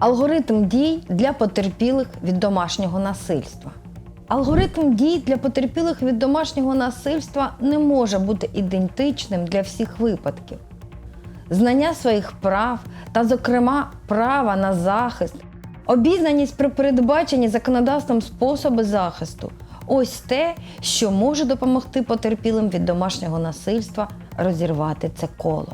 Алгоритм дій для потерпілих від домашнього насильства. Алгоритм дій для потерпілих від домашнього насильства не може бути ідентичним для всіх випадків. Знання своїх прав та, зокрема, права на захист, обізнаність про передбачені законодавством способи захисту ось те, що може допомогти потерпілим від домашнього насильства розірвати це коло.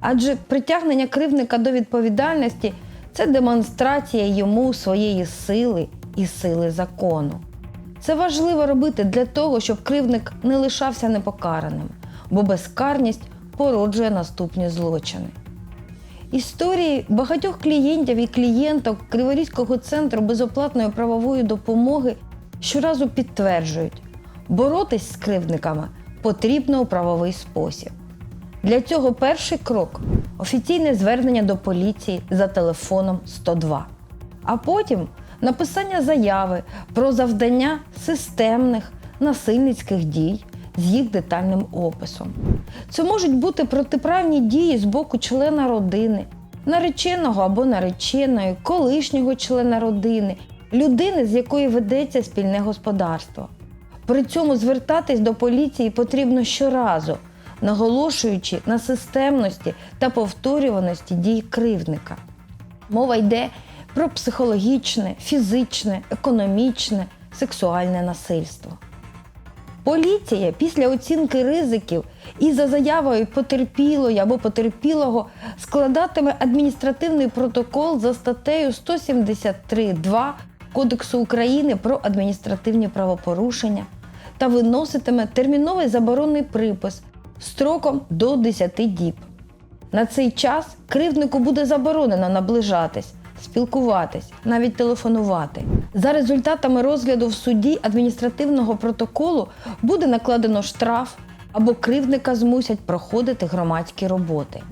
Адже притягнення кривдника до відповідальності це демонстрація йому своєї сили і сили закону. Це важливо робити для того, щоб кривдник не лишався непокараним, бо безкарність породжує наступні злочини. Історії багатьох клієнтів і клієнток Криворізького центру безоплатної правової допомоги щоразу підтверджують, боротись з кривдниками потрібно у правовий спосіб. Для цього перший крок офіційне звернення до поліції за телефоном 102, а потім написання заяви про завдання системних насильницьких дій з їх детальним описом. Це можуть бути протиправні дії з боку члена родини, нареченого або нареченої, колишнього члена родини, людини, з якої ведеться спільне господарство. При цьому звертатись до поліції потрібно щоразу, наголошуючи на системності та повторюваності дій кривдника. Мова йде про психологічне, фізичне, економічне, сексуальне насильство. Поліція після оцінки ризиків і за заявою потерпілої або потерпілого складатиме адміністративний протокол за статтею 173.2 Кодексу України про адміністративні правопорушення та виноситиме терміновий заборонний припис строком до 10 діб. На цей час кривднику буде заборонено наближатись, спілкуватись, навіть телефонувати. За результатами розгляду в суді адміністративного протоколу буде накладено штраф або кривдника змусять проходити громадські роботи.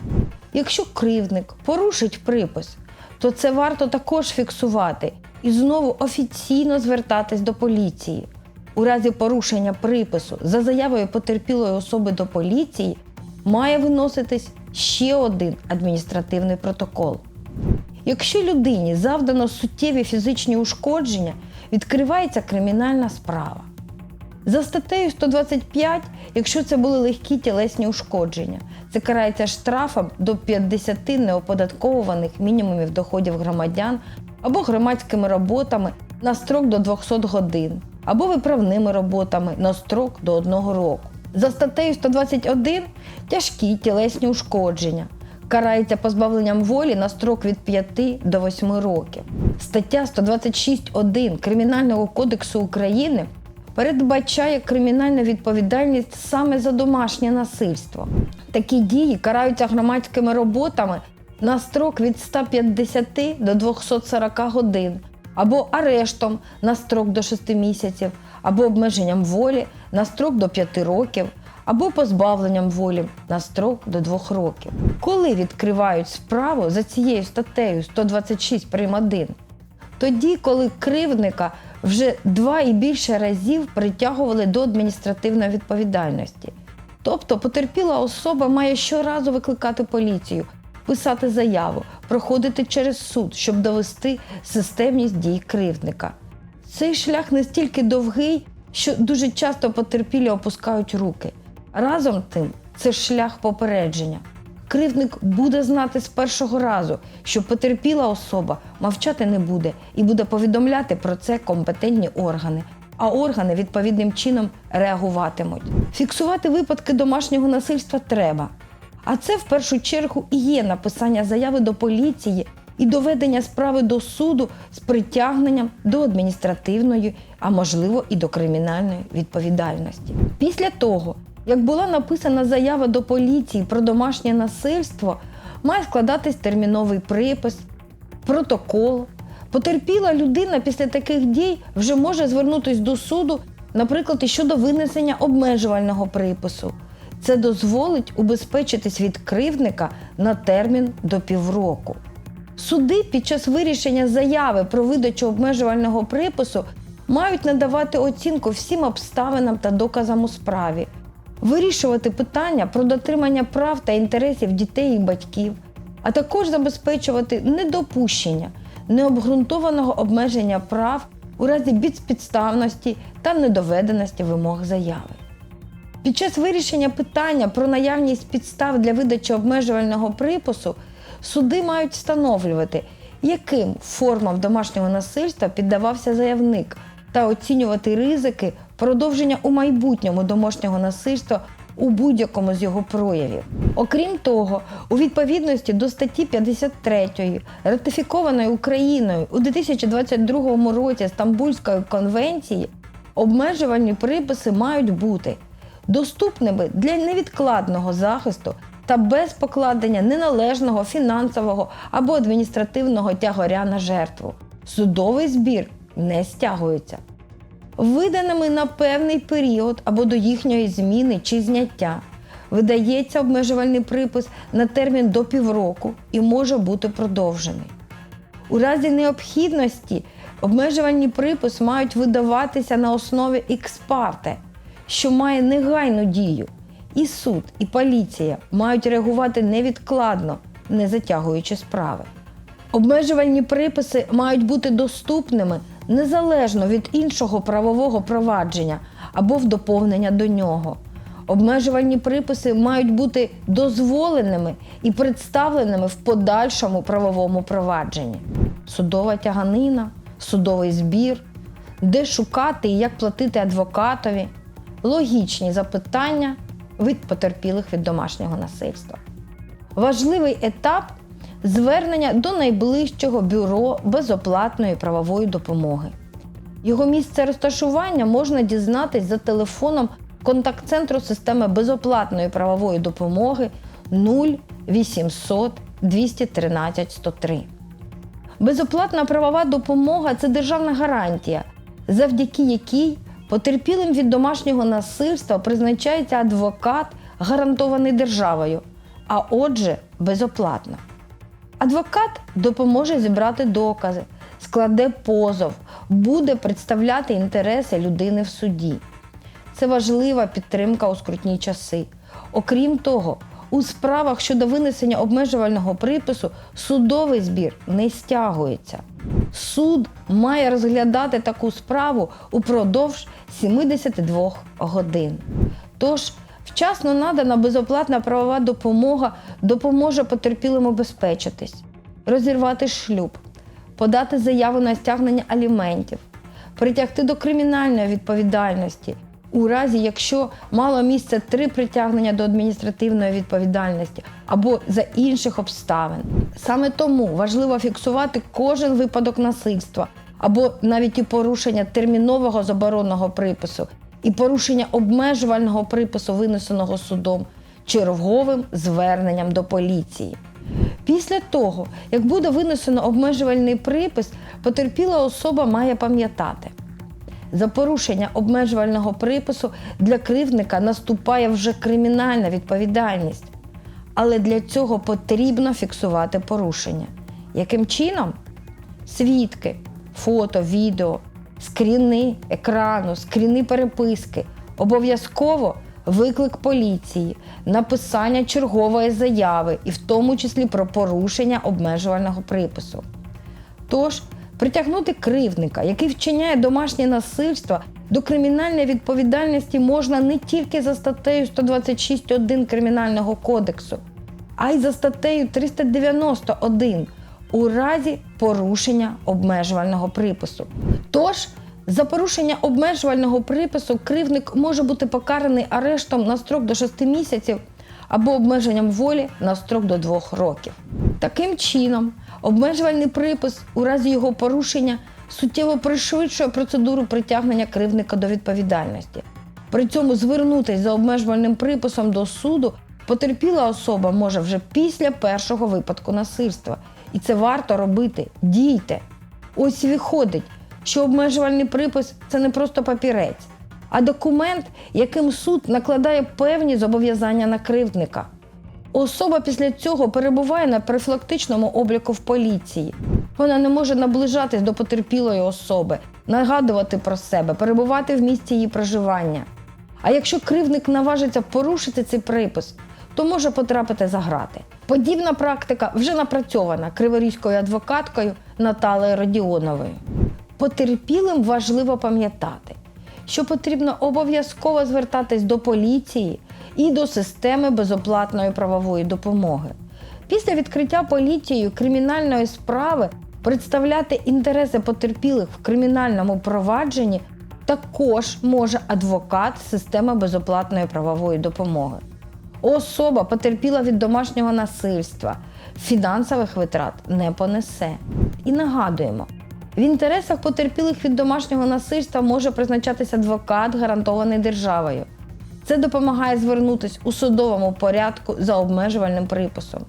Якщо кривдник порушить припис, то це варто також фіксувати і знову офіційно звертатись до поліції. У разі порушення припису за заявою потерпілої особи до поліції має виноситись ще один адміністративний протокол. Якщо людині завдано суттєві фізичні ушкодження, відкривається кримінальна справа. За статтею 125, якщо це були легкі тілесні ушкодження, це карається штрафом до 50 неоподатковуваних мінімумів доходів громадян або громадськими роботами на строк до 200 годин, або виправними роботами на строк до 1 року. За статтею 121 тяжкі тілесні ушкодження. Карається позбавленням волі на строк від 5 до 8 років. Стаття 126.1 Кримінального кодексу України передбачає кримінальну відповідальність саме за домашнє насильство. Такі дії караються громадськими роботами на строк від 150 до 240 годин, або арештом на строк до 6 місяців, або обмеженням волі на строк до 5 років, або позбавленням волі на строк до 2 років. Коли відкривають справу за цією статтею 126 прим. 1? Тоді, коли кривдника вже два і більше разів притягували до адміністративної відповідальності. Тобто потерпіла особа має щоразу викликати поліцію, писати заяву, проходити через суд, щоб довести системність дій кривдника. Цей шлях настільки довгий, що дуже часто потерпілі опускають руки. Разом тим, це шлях попередження. Кривдник буде знати з першого разу, що потерпіла особа мовчати не буде і буде повідомляти про це компетентні органи. А органи відповідним чином реагуватимуть. Фіксувати випадки домашнього насильства треба. А це в першу чергу і є написання заяви до поліції і доведення справи до суду з притягненням до адміністративної, а можливо і до кримінальної відповідальності. Після того, як була написана заява до поліції про домашнє насильство, має складатись терміновий припис, протокол. Потерпіла людина після таких дій вже може звернутися до суду, наприклад, щодо винесення обмежувального припису. Це дозволить убезпечитись від кривдника на термін до півроку. Суди під час вирішення заяви про видачу обмежувального припису мають надавати оцінку всім обставинам та доказам у справі, вирішувати питання про дотримання прав та інтересів дітей і батьків, а також забезпечувати недопущення необґрунтованого обмеження прав у разі безпідставності та недоведеності вимог заяви. Під час вирішення питання про наявність підстав для видачі обмежувального припису суди мають встановлювати, яким формам домашнього насильства піддавався заявник, та оцінювати ризики продовження у майбутньому домашнього насильства у будь-якому з його проявів. Окрім того, у відповідності до статті 53, ратифікованої Україною у 2022 році Стамбульської конвенції, обмежувальні приписи мають бути доступними для невідкладного захисту та без покладення неналежного фінансового або адміністративного тягаря на жертву. Судовий збір не стягується. Виданими на певний період або до їхньої зміни чи зняття. Видається обмежувальний припис на термін до півроку і може бути продовжений. У разі необхідності обмежувальні припис мають видаватися на основі експарте, що має негайну дію. І суд, і поліція мають реагувати невідкладно, не затягуючи справи. Обмежувальні приписи мають бути доступними незалежно від іншого правового провадження або в доповнення до нього. Обмежувальні приписи мають бути дозволеними і представленими в подальшому правовому провадженні. Судова тяганина, судовий збір, де шукати і як платити адвокатові, логічні запитання від потерпілих від домашнього насильства. Важливий етап звернення до найближчого бюро безоплатної правової допомоги. Його місце розташування можна дізнатись за телефоном контакт-центру системи безоплатної правової допомоги 0800 213 103. Безоплатна правова допомога це державна гарантія, завдяки якій потерпілим від домашнього насильства призначається адвокат, гарантований державою, а отже, безоплатно. Адвокат допоможе зібрати докази, складе позов, буде представляти інтереси людини в суді. Це важлива підтримка у скрутні часи. Окрім того, у справах щодо винесення обмежувального припису судовий збір не стягується. Суд має розглядати таку справу упродовж 72 годин. Тож, вчасно надана безоплатна правова допомога допоможе потерпілим обезпечитись, розірвати шлюб, подати заяву на стягнення аліментів, притягти до кримінальної відповідальності. У разі, якщо мало місце три притягнення до адміністративної відповідальності або за інших обставин. Саме тому важливо фіксувати кожен випадок насильства або навіть і порушення термінового заборонного припису, і порушення обмежувального припису, винесеного судом, черговим зверненням до поліції. Після того, як буде винесено обмежувальний припис, потерпіла особа має пам'ятати. За порушення обмежувального припису для кривдника наступає вже кримінальна відповідальність. Але для цього потрібно фіксувати порушення. Яким чином? Свідки, фото, відео, скріни екрану, скріни переписки. Обов'язково виклик поліції, написання чергової заяви, і в тому числі про порушення обмежувального припису. Тож, притягнути кривдника, який вчиняє домашнє насильство, до кримінальної відповідальності можна не тільки за статтею 126.1 Кримінального кодексу, а й за статтею 391 у разі порушення обмежувального припису. Тож, за порушення обмежувального припису кривдник може бути покараний арештом на строк до 6 місяців або обмеженням волі на строк до 2 років. Таким чином, обмежувальний припис у разі його порушення суттєво пришвидшує процедуру притягнення кривдника до відповідальності. При цьому звернутися за обмежувальним приписом до суду потерпіла особа може вже після першого випадку насильства. І це варто робити. Дійте. Ось виходить, що обмежувальний припис це не просто папірець, а документ, яким суд накладає певні зобов'язання на кривдника. Особа після цього перебуває на профілактичному обліку в поліції. Вона не може наближатись до потерпілої особи, нагадувати про себе, перебувати в місці її проживання. А якщо кривдник наважиться порушити цей припис, то може потрапити за грати. Подібна практика вже напрацьована криворізькою адвокаткою Наталії Родіонової. Потерпілим важливо пам'ятати, що потрібно обов'язково звертатись до поліції і до системи безоплатної правової допомоги. Після відкриття поліцією кримінальної справи представляти інтереси потерпілих в кримінальному провадженні також може адвокат системи безоплатної правової допомоги. Особа потерпіла від домашнього насильства, фінансових витрат не понесе. І нагадуємо, в інтересах потерпілих від домашнього насильства може призначатись адвокат, гарантований державою. Це допомагає звернутися у судовому порядку за обмежувальним приписом.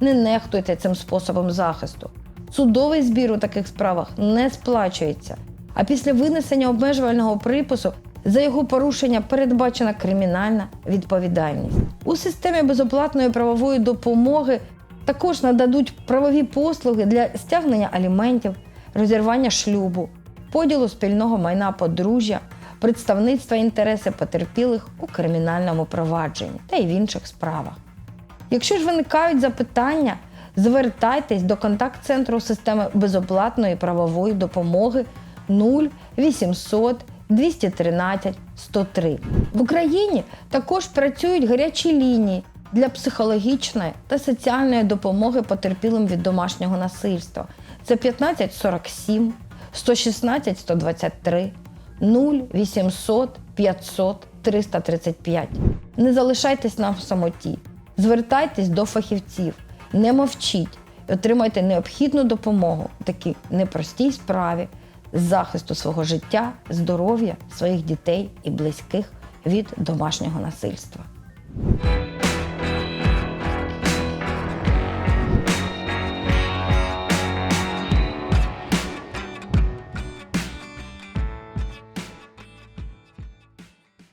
Не нехтуйте цим способом захисту. Судовий збір у таких справах не сплачується. А після винесення обмежувального припису за його порушення передбачена кримінальна відповідальність. У системі безоплатної правової допомоги також нададуть правові послуги для стягнення аліментів, розірвання шлюбу, поділу спільного майна подружжя, представництва інтереси потерпілих у кримінальному провадженні та й в інших справах. Якщо ж виникають запитання, звертайтесь до контакт-центру системи безоплатної правової допомоги 0800 213 103. В Україні також працюють гарячі лінії для психологічної та соціальної допомоги потерпілим від домашнього насильства. Це 1547, 116 123, 0800 500 335. Не залишайтесь на самоті. Звертайтесь до фахівців, не мовчіть і отримайте необхідну допомогу в такій непростій справі захисту свого життя, здоров'я, своїх дітей і близьких від домашнього насильства.